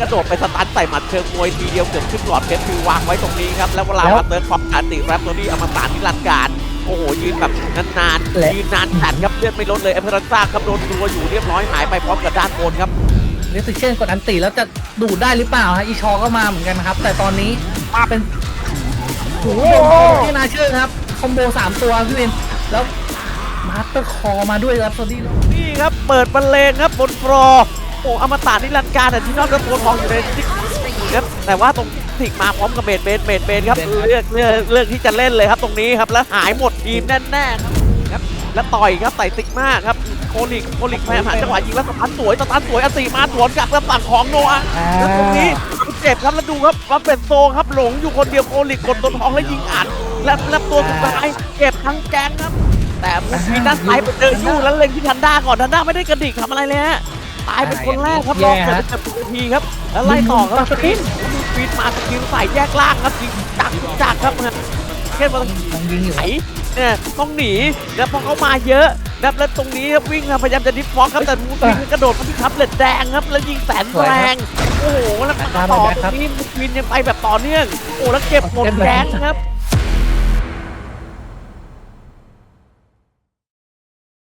กระโดดไปสตันใส่หมัดเชิงมวยทีเดียวเกือบขึ้นหลอดเพชรคือวางไว้ตรงนี้ครับ แล้วเวลาแล้วมาเติร์คอมการติแรปตัวนี้อมตะนิรันดร์การโอ้โหยืนแบบนานและๆยืนนานจัดครับเลือดไม่ลดเลยเอเปอร์ซ่าครับโดนตัวอยู่เรียบร้อยหายไปพร้อมกับด้านบนครับเรสซิเช่นกดอันติแล้วจะดูดได้หรือเปล่าฮะอีชอก็มาเหมือนกันนะครับ แต่ตอนนี้มาเป็นโอ้โหที่น่าเชื่อครับคอมโบสามตัวพี่วินแล้วมาสเตอร์คอมาด้วยครับสวัสดีแล้วนี่ครับเปิดบรรเลงครับบนฟลอร์ โอ้อมตะนิรันดร์การแต่ที่นอกจากตัวทองอยู่ในที่ครับแต่ว่าตรงถิกมาพร้อมกับเมดเบนเมดเบนครับเลือกเลือกเลือกที่จะเล่นเลยครับตรงนี้ครับแล้วหายหมดทีมแน่ๆครับครับแล้วต่อยครับไต่ติกมากครับโคลิกโคลิกแพ้ผ่านจังหวะยิงแล้วสตันสวยสตันสวยอติมาสวนกลับแล้วฝั่งของโนอาแล้วตรงนี้เจ็บครับแล้วดูครับว่าเป็นโซครับหลงอยู่คนเดียวโคลิกกดตัวทองแล้วยิงอัดและและตัวสุดท้ายเก็บทั้งแก๊งครับ แต่มุกมีด้านซ้ายไปเจอยู่แล้วเล็งที่ทันด้าก่อนทันด้าไม่ได้กระดิกทำอะไรเลยฮะ ตายเป็นคนแรกครับรอเกิดจะเป็นทีครับแล้วไล่ต่อครับสกินฟีดมาสกินใส่แยกล่างครับจริงจักจักครับเช่นว่ายังยิงอยู่ไหนเนี่ยต้องหนีแล้วพอเขามาเยอะนะครับแล้วตรงนี้ครับวิ่งมาพยายามจะดิฟฟอกครับแต่มูฟินกระโดดมาที่ทับเล็ดแดงครับแล้วยิงแสนแรงโอ้โหแล้วมาต่อตรงนี้มูฟินยังไปแบบต่อเนื่องโอ้แล้วเก็บหมดแดงครับ